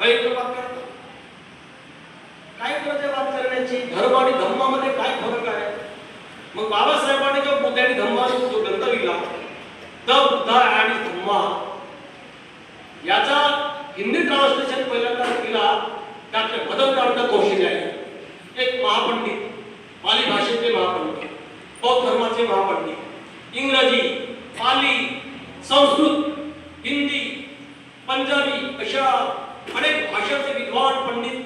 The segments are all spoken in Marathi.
गैरप्रवाद करतो काय प्रजावाद करण्याची. धर्म आणि धम्मामध्ये काय फरक आहे? मग बाबासाहेबांनी जेव्हा बुद्ध आणि धम्माने जो ग्रंथ लिहिला तर बुद्ध आणि धम्मा. याचा हिंदी ट्रान्सलेशन पहिल्यांदा केला त्यातले भदरकांत कौशिक आहे. एक महापंडित पाली भाषेतले महापंडित बौद्ध धर्माचे महापंडित इंग्रजी पाली संस्कृत हिंदी पंजाबी अशा अनेक भाषांचे विद्वान पंडित.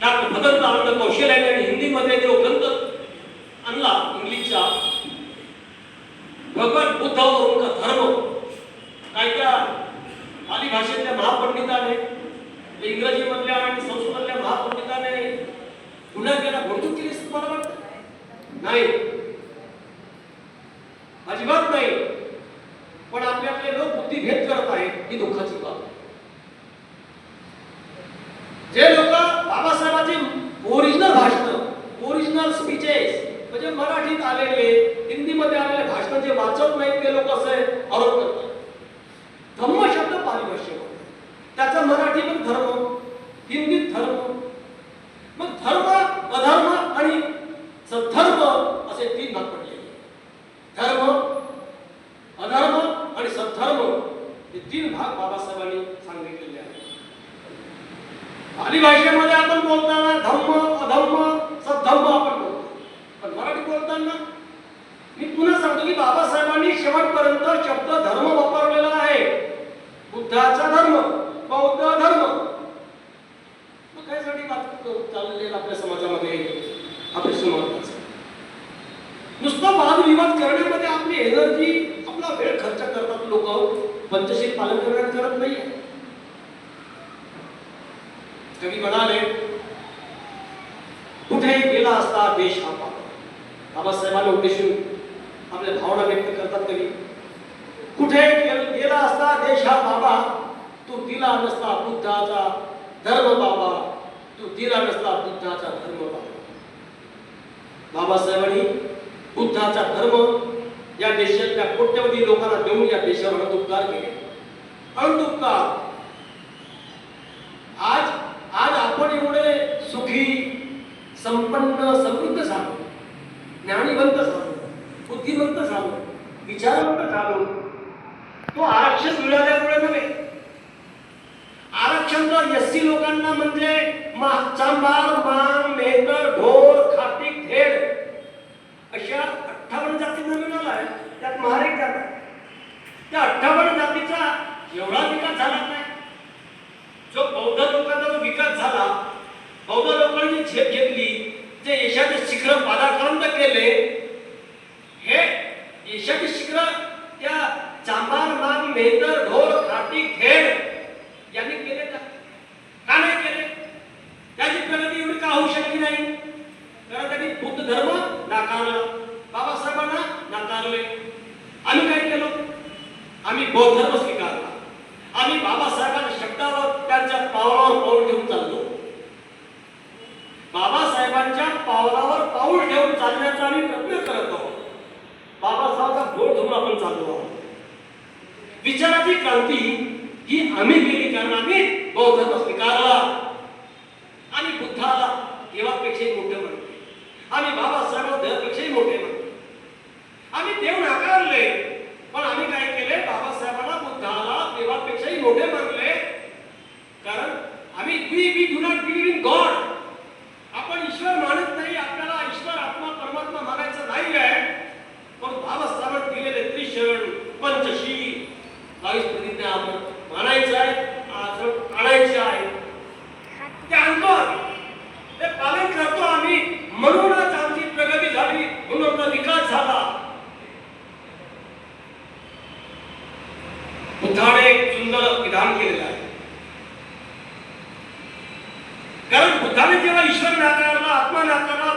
डॉक्टर मदनकांत कौशल्य यांनी हिंदीमध्ये जो ग्रंथ आणला इंग्लिशचा भगवान बुद्ध और उनका धर्म काय त्या पाली भाषेतल्या महापंडिताने इंग्रजीमधल्या आणि संस्कृतमधल्या महापंडिताने गुन्हा केला घोडचूक केली तुम्हाला वाटतं? नाही अजिबात नाही पण आपल्यातले लोक बुद्धिभेद करत आहेत ही दुःखाची बाब जे लोक बाबासाहेबांची ओरिजिनल भाषण ओरिजिनल स्पीचेस म्हणजे मराठीत आलेले हिंदीमध्ये आलेले भाषण जे वाचत नाहीत ते लोक असे आरोप करतात धम्म शब्द पाली भाषेमध्ये त्याचा मराठी पण धर्म हिंदीत धर्म मग धर्म अधर्म आणि सद्धर्म असे तीन भाग पडले धर्म अधर्म आणि सद्धर्म हे तीन भाग बाबासाहेबांनी सांगितलेले आहेत पाली भाषेमध्ये आपण बोलताना धम्म अधर्म सद्धर्म आपण बोलतो. पण मराठी बोलताना मी पुन्हा सांगतो की बाबासाहेबांनी शेवटपर्यंत शब्द धर्म वापरलेला आहे. बुद्धाचा धर्म बौद्ध धर्म. मग कायसाठी बात चाललेलं आपल्या समाजामध्ये? आपल्या समाजाचं नुसतं वादविवाद करण्यामध्ये आपली एनर्जी आपला वेळ खर्च करतात लोक. पंचशील पालन करण्यात करत नाही कवी म्हणाले कुठे गेला असता देश हा पाहतो बाबासाहेबांना उद्देशून आपल्या भावना व्यक्त करतात कवी कुठे गेला असता देश हा बाबा तू दिला नसता बुद्धाचा धर्म बाबा. तू दिला नसता बुद्धाचा धर्म बाबा. बाबासाहेबांनी बुद्धाचा धर्म या देशातल्या कोट्यवधी लोकांना देऊन या देशावर उपकार केले. अणुपकार आज आज आपण एवढे सुखी संपन्न समृद्ध झालो ज्ञानीवंत झालो बुद्धिवंत झालो विचारवंत झालो तो आरक्षण मिळाल्यामुळे नव्हे. आरक्षण तर एस सी लोकांना म्हणजे चांभार मान मेहतर ढोल खाटीक थेड अशा अठ्ठावन्न जातींना मिळाला आहे त्यात महारेक जात आहे. त्या अठ्ठावन्न जातीचा एवढा विकास झाला नाही जो बौद्ध लोकांचा जो विकास झाला बौद्ध लोकांनी झेप घेतली जे यशाचे शिखर पादाक्रांत केले. हे यशाचे शिखर त्या चांबार मान मेहतर ढोर खाटी खेळ यांनी केले का? का नाही केले? त्याची प्रगती एवढी का होऊ शकली नाही? कारण त्यांनी बुद्ध धर्म नाकारला. बाबासाहेबांना नाकारले. आम्ही काय केलं? आम्ही बौद्ध धर्म स्वीकारला. आम्ही बाबासाहेबांच्या शब्दावर त्यांच्या पावलावर पाऊल ठेवून चाललो बाबासाहेबांच्या पावलावर पाऊल ठेवून चालण्याचा आम्ही प्रयत्न करत आहोत. बाबासाहेबांचा गोड धरून आपण चाललो आहोत. विचाराची क्रांती ही आम्ही केली कारण आम्ही बौद्ध स्वीकारला आणि बुद्धाला देवापेक्षाही मोठे म्हणतो आम्ही बाबासाहेब देवापेक्षाही मोठे म्हणतो आम्ही देव नाकारले पण आम्ही काय केले? बाबासाहेबांना बुद्धाला देवापेक्षाही मोठे मानले कारण आम्ही we we do not believe in God आपण ईश्वर मानत नाही आपल्याला ईश्वर आत्मा परमात्मा मानायचं नाही आहे पण बाबासाहेबांनी दिलेले त्रिशरण पंचशील बावीस प्रतिज्ञा आपण मानायचं आहे आचरण आणायचे आहे ते आणतो ते पालन करतो आम्ही म्हणूनच आमची प्रगती झाली म्हणून आमचा विकास झाला बुद्धाने एक सुंदर विधान केलेलं आहे. कारण बुद्धाने जेव्हा ईश्वर नाकारला आत्मा नाकारला